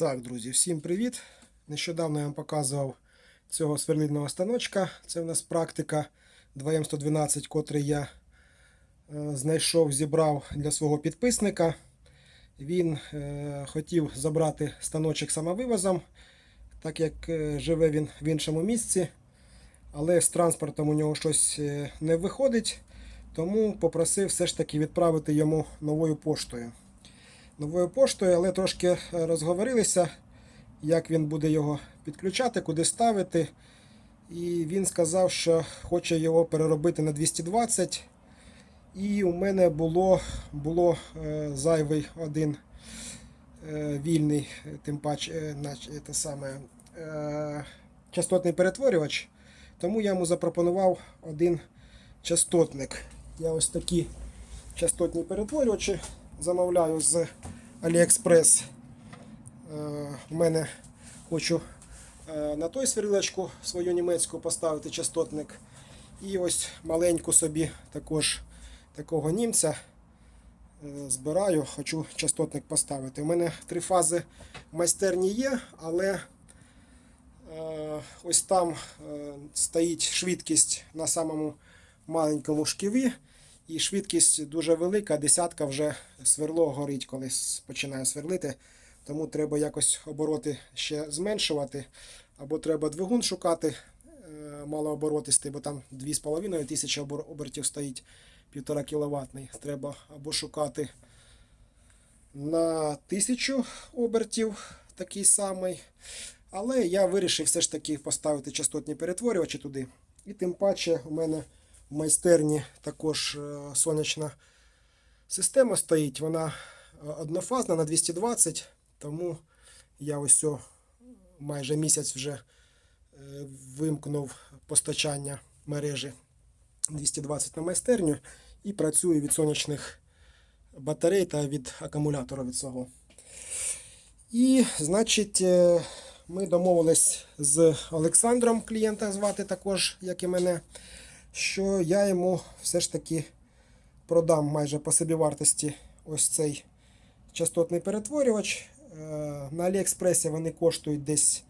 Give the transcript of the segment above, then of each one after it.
Так, друзі, всім привіт! Нещодавно я вам показував цього сверлильного станочка. Це у нас практика 2М112, котрий я е, знайшов, зібрав для свого підписника. Він е, хотів забрати станочок самовивозом, так як е, живе він в іншому місці. Але з транспортом у нього щось е, не виходить, тому попросив все ж таки відправити йому новою поштою новою поштою, але трошки е, розговорилися, як він буде його підключати, куди ставити. І він сказав, що хоче його переробити на 220. І у мене було, було е, зайвий один е, вільний, тим паче, те саме, частотний перетворювач. Тому я йому запропонував один частотник. Я ось такі частотні перетворювачі замовляю з AliExpress. Е, У мене хочу е, на той сверлилочку свою німецьку поставити частотник. І ось маленьку собі також такого німця е, збираю, хочу частотник поставити. У мене три фази в майстерні є, але е, ось там е, стоїть швидкість на самому маленькому шківі. І швидкість дуже велика, десятка вже сверло горить, коли починаю сверлити. Тому треба якось обороти ще зменшувати. Або треба двигун шукати е, малооборотистий, бо там 2,5 тисячі обертів стоїть 1,5 кВт. Треба або шукати на 1000 обертів такий самий. Але я вирішив все ж таки поставити частотні перетворювачі туди. І тим паче у мене в майстерні також е, сонячна система стоїть. Вона е, однофазна на 220, тому я ось майже місяць вже е, вимкнув постачання мережі 220 на майстерню і працюю від сонячних батарей та від акумулятора від цього. І, значить, ми домовились з Олександром, клієнта звати також, як і мене, що я йому все ж таки продам майже по собівартості ось цей частотний перетворювач. Е, На Аліекспресі вони коштують десь,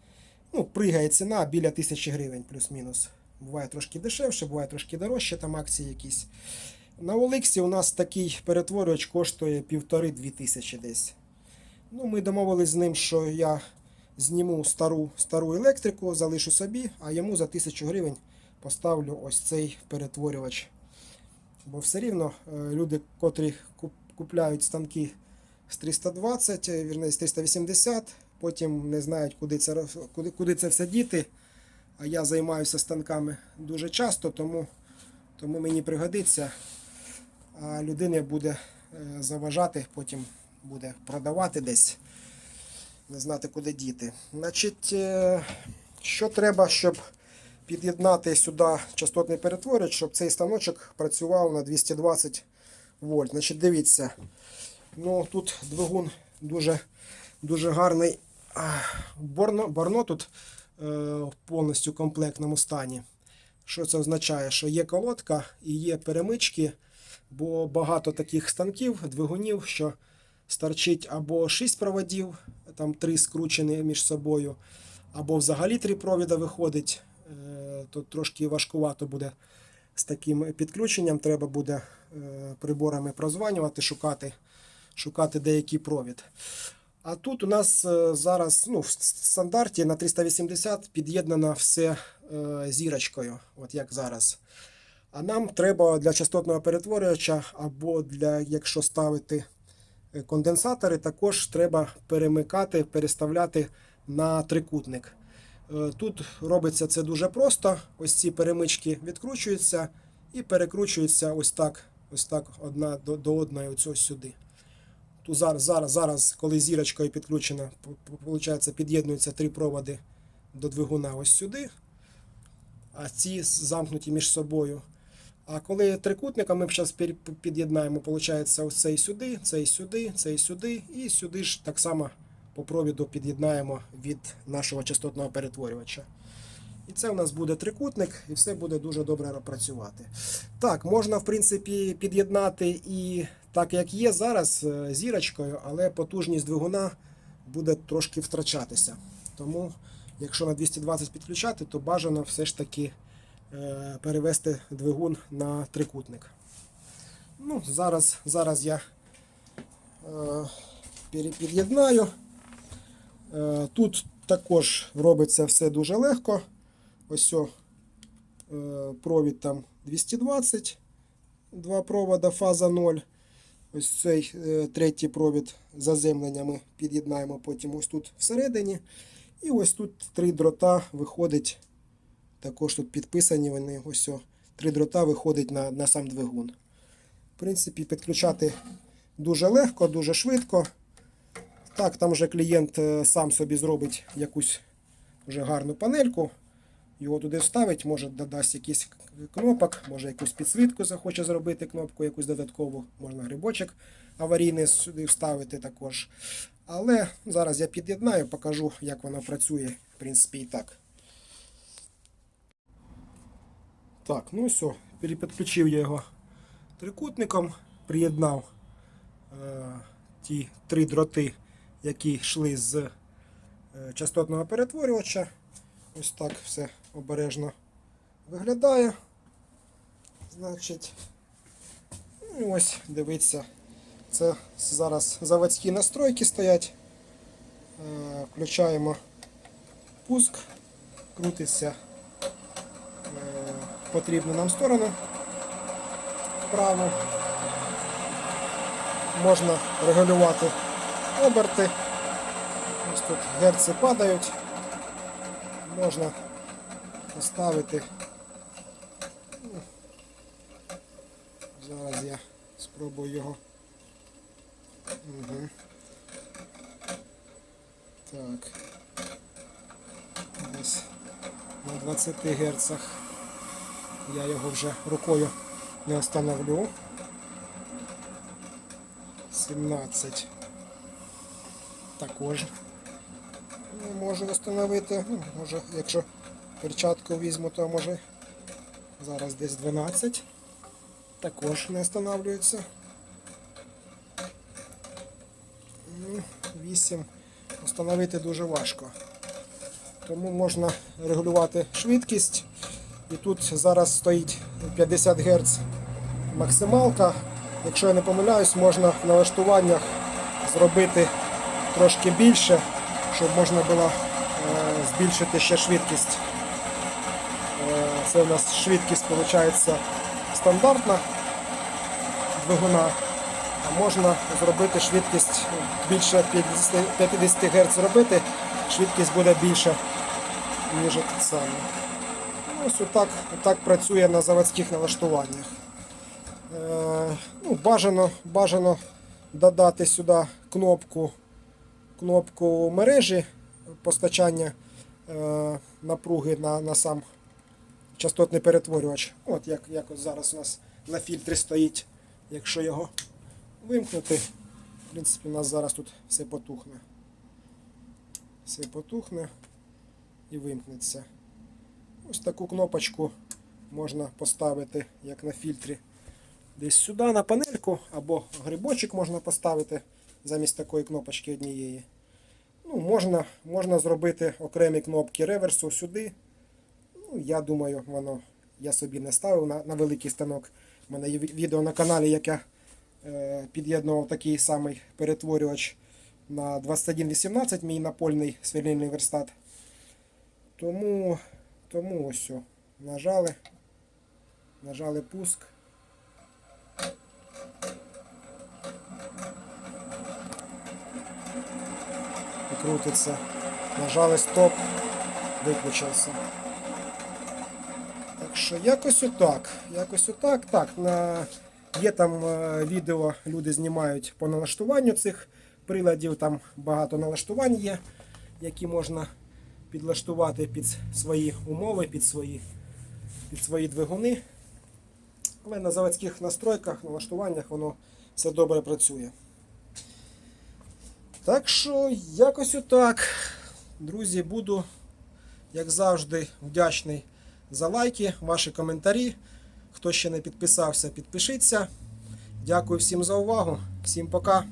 ну, пригає ціна біля 1000 гривень плюс-мінус. Буває трошки дешевше, буває трошки дорожче, там акції якісь. На Олексі у нас такий перетворювач коштує півтори-дві тисячі десь. Ну, ми домовились з ним, що я зніму стару, стару електрику, залишу собі, а йому за 1000 гривень поставлю ось цей перетворювач. Бо все рівно е, люди, котрі купляють станки з 320, е, з 380, потім не знають, куди це, куди, куди це все діти. А я займаюся станками дуже часто, тому, тому мені пригодиться. А людина буде е, заважати, потім буде продавати десь, не знати, куди діти. Значить, що треба, щоб під'єднати сюди частотний перетворювач, щоб цей станочок працював на 220 вольт. Значить, дивіться, ну тут двигун дуже, дуже гарний. Борно, борно тут е, повністю комплектному стані. Що це означає? Що є колодка і є перемички, бо багато таких станків, двигунів, що старчить або 6 проводів, там 3 скручені між собою, або взагалі 3 провіда виходить. Е, Тут трошки важкувато буде з таким підключенням. Треба буде е, приборами прозванювати, шукати, шукати деякий провід. А тут у нас е, зараз ну, в стандарті на 380 під'єднано все зірочкою, от як зараз. А нам треба для частотного перетворювача або для, якщо ставити конденсатори, також треба перемикати, переставляти на трикутник. Е, Тут робиться це дуже просто. Ось ці перемички відкручуються і перекручуються ось так, ось так одна до, до одної, ось сюди. Тут зараз, зараз, зараз, коли зірочкою підключена, під'єднуються три проводи до двигуна ось сюди, а ці замкнуті між собою. А коли трикутником ми зараз під'єднаємо, виходить, ось цей сюди, цей сюди, цей сюди, і сюди ж так само по провіду під'єднаємо від нашого частотного перетворювача. І це у нас буде трикутник, і все буде дуже добре працювати. Так, можна, в принципі, під'єднати і так, як є зараз, е, зірочкою, але потужність двигуна буде трошки втрачатися. Тому, якщо на 220 підключати, то бажано все ж таки е, перевести двигун на трикутник. Ну, зараз, зараз я е, під'єднаю. Е, Тут також робиться все дуже легко. Ось о, е, провід там 220, два провода, фаза 0. Ось цей е, третій провід заземлення ми під'єднаємо потім ось тут всередині. І ось тут три дрота виходить. Також тут підписані вони. Ось о, три дрота виходить на, на сам двигун. В принципі, підключати дуже легко, дуже швидко. Так, там вже клієнт е, сам собі зробить якусь вже гарну панельку. Його туди вставить, може додасть якийсь кнопок, може якусь підсвітку захоче зробити, кнопку якусь додаткову, можна грибочок аварійний сюди вставити також. Але зараз я під'єднаю, покажу, як воно працює, в принципі, і так. Так, ну все, перепідключив я його трикутником, приєднав е, ті три дроти, які йшли з е, частотного перетворювача. Ось так все обережно виглядає. Значить, ну ось дивіться, це зараз заводські настройки стоять. Е, Включаємо пуск, крутиться е, в потрібну нам сторону вправо. Можна регулювати оберти. Ось тут герці падають можна поставити. Зараз я спробую його. Угу. Так. Десь на 20 Гц я його вже рукою не встановлю. 17. Також не можу встановити. Ну, може, якщо перчатку візьму, то може зараз десь 12. Також не встановлюється. Ну, 8 встановити дуже важко. Тому можна регулювати швидкість. І тут зараз стоїть 50 Гц максималка. Якщо я не помиляюсь, можна в налаштуваннях зробити трошки більше щоб можна було е, збільшити ще швидкість. Е, Це у нас швидкість виходить стандартна двигуна, а можна зробити швидкість більше 50, 50 Гц зробити, швидкість буде більша, ніж саме. Ну, Ось отак, отак працює на заводських налаштуваннях. Е, ну, бажано, бажано додати сюди кнопку кнопку мережі постачання е, напруги на, на сам частотний перетворювач. От як, як ось зараз у нас на фільтрі стоїть. Якщо його вимкнути, в принципі, у нас зараз тут все потухне. Все потухне і вимкнеться. Ось таку кнопочку можна поставити, як на фільтрі, десь сюди на панельку, або грибочок можна поставити замість такої кнопочки однієї. Ну, Можна можна зробити окремі кнопки реверсу сюди. Ну, Я думаю, воно я собі не ставив на на великий станок. У мене є відео на каналі, як я е, під'єднував такий самий перетворювач на 2118, мій напольний сверлильний верстат. Тому, тому ось. Нажали. Нажали пуск. Крутиться. Нажали стоп, виключився. Так що якось отак. Якось отак. Так, на... Є там е, відео, люди знімають по налаштуванню цих приладів, там багато налаштувань є, які можна підлаштувати під свої умови, під свої, під свої двигуни. Але на заводських настройках, налаштуваннях воно все добре працює. Так що, якось отак. Друзі, буду, як завжди, вдячний за лайки, ваші коментарі. Хто ще не підписався, підпишіться. Дякую всім за увагу. Всім пока.